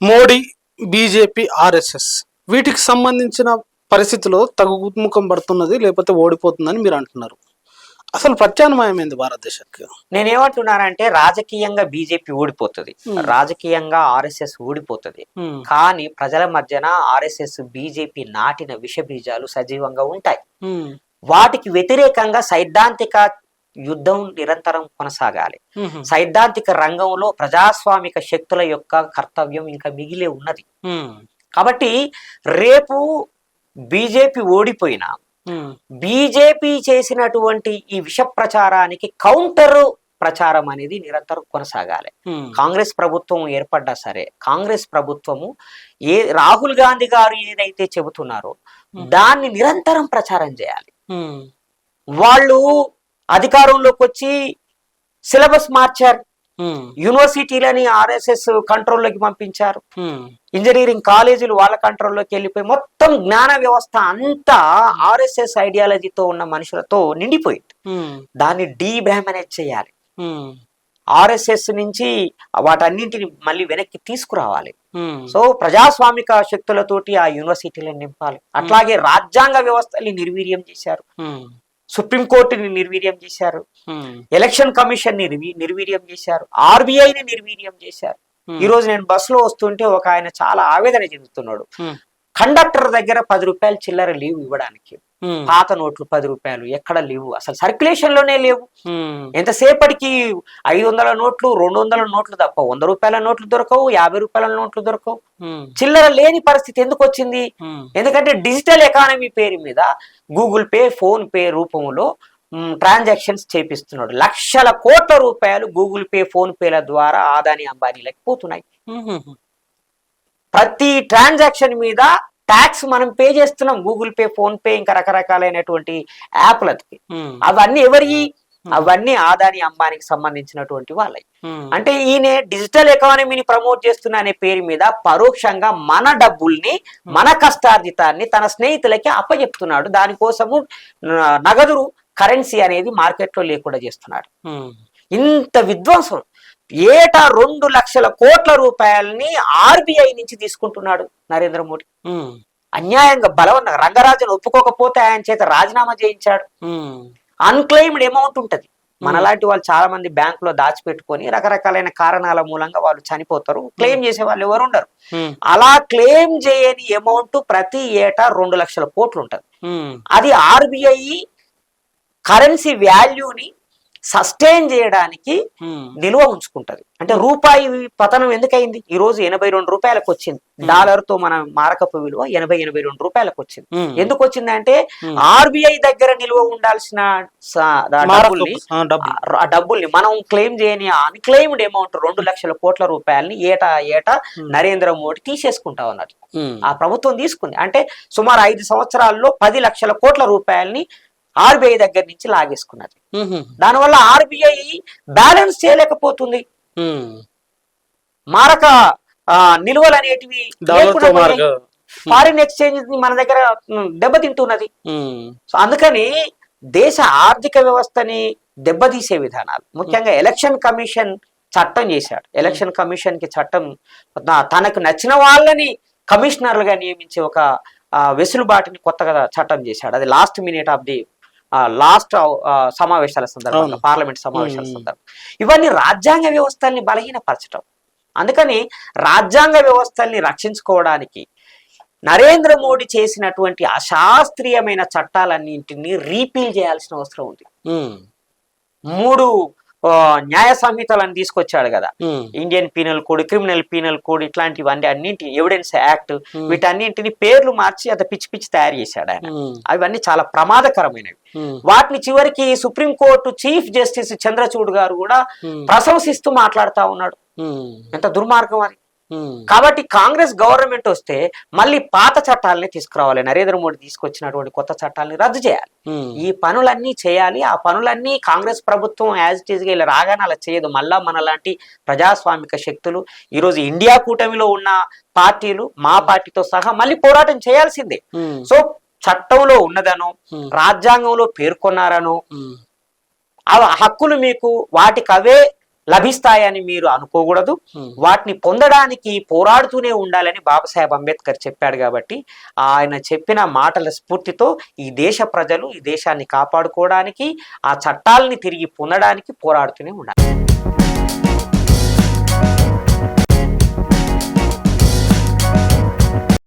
Modi BJP RSS వీటికి సంబంధించిన పరిస్థితిలో తగ్గుముఖం పడుతున్నది లేకపోతే ఓడిపోతుందని మీరు అంటున్నారు. అసలు ప్రత్యామ్నాయమైంది భారతదేశానికి? నేనేమంటున్నానంటే రాజకీయంగా బీజేపీ ఊడిపోతుంది. Hmm. రాజకీయంగా ఆర్ఎస్ఎస్ ఊడిపోతుంది. ఉమ్, కానీ ప్రజల మధ్యన ఆర్ఎస్ఎస్ బీజేపీ నాటిన విష బీజాలు సజీవంగా ఉంటాయి. వాటికి వ్యతిరేకంగా సైద్ధాంతిక యుద్ధం నిరంతరం కొనసాగాలి. సైద్ధాంతిక రంగంలో ప్రజాస్వామిక శక్తుల యొక్క కర్తవ్యం ఇంకా మిగిలే ఉన్నది. కాబట్టి రేపు బీజేపీ ఓడిపోయినా బీజేపీ చేసినటువంటి ఈ విష ప్రచారానికి కౌంటర్ ప్రచారం అనేది నిరంతరం కొనసాగాలి. కాంగ్రెస్ ప్రభుత్వం ఏర్పడ్డా సరే కాంగ్రెస్ ప్రభుత్వము ఏ రాహుల్ గాంధీ గారు ఏదైతే చెబుతున్నారో దాన్ని నిరంతరం ప్రచారం చేయాలి. వాళ్ళు అధికారంలోకి వచ్చి సిలబస్ మార్చారు. యూనివర్సిటీలని ఆర్ఎస్ఎస్ కంట్రోల్లోకి పంపించారు. ఇంజనీరింగ్ కాలేజీలు వాళ్ళ కంట్రోల్లోకి వెళ్ళిపోయి మొత్తం జ్ఞాన వ్యవస్థ అంతా ఆర్ఎస్ఎస్ ఐడియాలజీతో ఉన్న మనుషులతో నిండిపోయింది. దాన్ని డీబ్రాహ్మనైజ్ చేయాలి. ఆర్ఎస్ఎస్ నుంచి వాటన్నింటిని మళ్ళీ వెనక్కి తీసుకురావాలి. సో ప్రజాస్వామిక శక్తులతోటి ఆ యూనివర్సిటీలను నింపాలి. అట్లాగే రాజ్యాంగ వ్యవస్థని నిర్వీర్యం చేశారు. సుప్రీంకోర్టుని నిర్వీర్యం చేశారు. ఎలక్షన్ కమిషన్ని నిర్వీ- నిర్వీర్యం చేశారు. ఆర్బీఐని నిర్వీర్యం చేశారు. ఈ రోజు నేను బస్సులో వస్తుంటే ఒక ఆయన చాలా ఆవేదన చెందుతున్నాడు. కండక్టర్ దగ్గర పది రూపాయలు చిల్లర లీవ్ ఇవ్వడానికి. పాత నోట్లు పది రూపాయలు ఎక్కడ లేవు. అసలు సర్క్యులేషన్లోనే లేవు. ఎంతసేపటికి ఐదు వందల నోట్లు రెండు వందల నోట్లు తప్ప వంద రూపాయల నోట్లు దొరకవు యాభై రూపాయల నోట్లు దొరకవు. చిల్లర లేని పరిస్థితి ఎందుకు వచ్చింది? ఎందుకంటే డిజిటల్ ఎకానమీ పేరు మీద గూగుల్ పే ఫోన్ పే రూపంలో ట్రాన్సాక్షన్స్ చేపిస్తున్నాడు. లక్షల కోట్ల రూపాయలు గూగుల్ పే ఫోన్ పేల ద్వారా ఆదాని అంబానీలకి పోతున్నాయి. ప్రతి ట్రాన్సాక్షన్ మీద ట్యాక్స్ మనం పే చేస్తున్నాం. గూగుల్ పే ఫోన్ పే ఇంకా రకరకాలైనటువంటి యాప్లకి. ఉమ్, అవన్నీ ఎవరి అవన్నీ ఆదాని అంబానీకి సంబంధించినటువంటి వాళ్ళవి అంటే ఈయన డిజిటల్ ఎకానమీని ప్రమోట్ చేస్తున్న అనే పేరు మీద పరోక్షంగా మన డబ్బుల్ని మన కష్టార్జితాన్ని తన స్నేహితులకి అప్పచెప్తున్నాడు దానికోసము నగదు కరెన్సీ అనేది మార్కెట్లో లేకుండా చేస్తున్నాడు. ఇంత విధ్వంసం. ఏటా రెండు లక్షల కోట్ల రూపాయలని ఆర్బీఐ నుంచి తీసుకుంటున్నాడు నరేంద్ర మోడీ. అన్యాయంగా బలవన్న రంగరాజన్ ఒప్పుకోకపోతే ఆయన చేత రాజీనామా చేయించాడు. అన్క్లెయిమ్డ్ అమౌంట్ ఉంటది. మనలాంటి వాళ్ళు చాలా మంది బ్యాంకులో దాచిపెట్టుకొని రకరకాలైన కారణాల మూలంగా వాళ్ళు చనిపోతారు. క్లెయిమ్ చేసే వాళ్ళు ఎవరు ఉండరు. అలా క్లెయిమ్ చేయని అమౌంట్ ప్రతి ఏటా రెండు లక్షల కోట్లు ఉంటది. అది ఆర్బిఐ కరెన్సీ వాల్యూని సస్టైన్ చేయడానికి నిల్వ ఉంచుకుంటది. అంటే రూపాయి పతనం ఎందుకయింది? ఈ రోజు ఎనభై రెండు రూపాయలకు వచ్చింది డాలర్తో మన మారకపు విలువ ఎనభై ఎనభై రెండు రూపాయలకు వచ్చింది. ఎందుకు వచ్చిందంటే. ఆర్బిఐ దగ్గర నిల్వ ఉండాల్సిన డబ్బుల్ని డబ్బుల్ని మనం క్లెయిమ్ చేయని అన్క్లెయిమ్డ్ అమౌంట్ రెండు లక్షల కోట్ల రూపాయలని ఏటా ఏటా నరేంద్ర మోడీ తీసేసుకుంటా ఉన్నారు. ఆ ప్రభుత్వం తీసుకుంది. అంటే సుమారు ఐదు సంవత్సరాల్లో పది లక్షల కోట్ల రూపాయలని ఆర్బీఐ దగ్గర నుంచి లాగేసుకున్నది. దానివల్ల ఆర్బీఐ బ్యాలెన్స్ చేయలేకపోతుంది. మారక నిల్వలు అనేటివి ఫారిన్ ఎక్స్చేంజ్ మన దగ్గర దెబ్బతింటున్నది. సో అందుకని దేశ ఆర్థిక వ్యవస్థని దెబ్బతీసే విధానాలు. ముఖ్యంగా ఎలక్షన్ కమిషన్ చట్టం చేశాడు. ఎలక్షన్ కమిషన్కి చట్టం తనకు నచ్చిన వాళ్ళని కమిషనర్లుగా నియమించే ఒక వెసులుబాటుని కొత్తగా చట్టం చేశాడు. అది last minute of the last సమావేశాల సందర్భంగా. పార్లమెంట్ సమావేశాల మ్మ్. సందర్భంగా ఇవన్నీ రాజ్యాంగ వ్యవస్థల్ని బలహీనపరచడం అందుకని రాజ్యాంగ వ్యవస్థల్ని రక్షించుకోవడానికి నరేంద్ర మోడీ చేసినటువంటి అశాస్త్రీయమైన చట్టాలన్నింటినీ రీపీల్ చేయాల్సిన అవసరం ఉంది మూడు న్యాయ సంహితలను తీసుకొచ్చాడు కదా. Indian penal code criminal penal code ఇట్లాంటివన్నీ అన్నింటి ఎవిడెన్స్ యాక్ట్. వీటన్నింటిని పేర్లు మార్చి అత పిచ్చి పిచ్చి తయారు చేశాడు ఆయన. అవన్నీ చాలా ప్రమాదకరమైనవి. వాటిని చివరికి సుప్రీంకోర్టు చీఫ్ జస్టిస్ చంద్రచూడ్ గారు కూడా ప్రశంసిస్తూ మాట్లాడుతా ఉన్నాడు. ఎంత దుర్మార్గం ఉమ్, కాబట్టి కాంగ్రెస్ గవర్నమెంట్ వస్తే మళ్ళీ పాత చట్టాలని తీసుకురావాలి. నరేంద్ర మోడీ తీసుకొచ్చినటువంటి కొత్త చట్టాలని రద్దు చేయాలి. ఈ పనులన్నీ చేయాలి. ఆ పనులన్నీ కాంగ్రెస్ ప్రభుత్వం యాజ్ ఇట్ ఈస్గా ఇలా రాగానే అలా చేయదు. మళ్ళా మన లాంటి ప్రజాస్వామిక శక్తులు ఈరోజు ఇండియా కూటమిలో ఉన్న పార్టీలు మా పార్టీతో సహా మళ్ళీ పోరాటం చేయాల్సిందే. సో చట్టంలో ఉన్నదనో. రాజ్యాంగంలో పేర్కొన్నారనో ఆ హక్కులు మీకు వాటికి అవే లభిస్తాయని మీరు అనుకోకూడదు. వాటిని పొందడానికి పోరాడుతూనే ఉండాలని బాబాసాహెబ్ అంబేద్కర్ చెప్పాడు కాబట్టి ఆయన చెప్పిన మాటల స్ఫూర్తితో ఈ దేశ ప్రజలు ఈ దేశాన్ని కాపాడుకోవడానికి ఆ చట్టాలని తిరిగి పొందడానికి పోరాడుతూనే ఉండాలి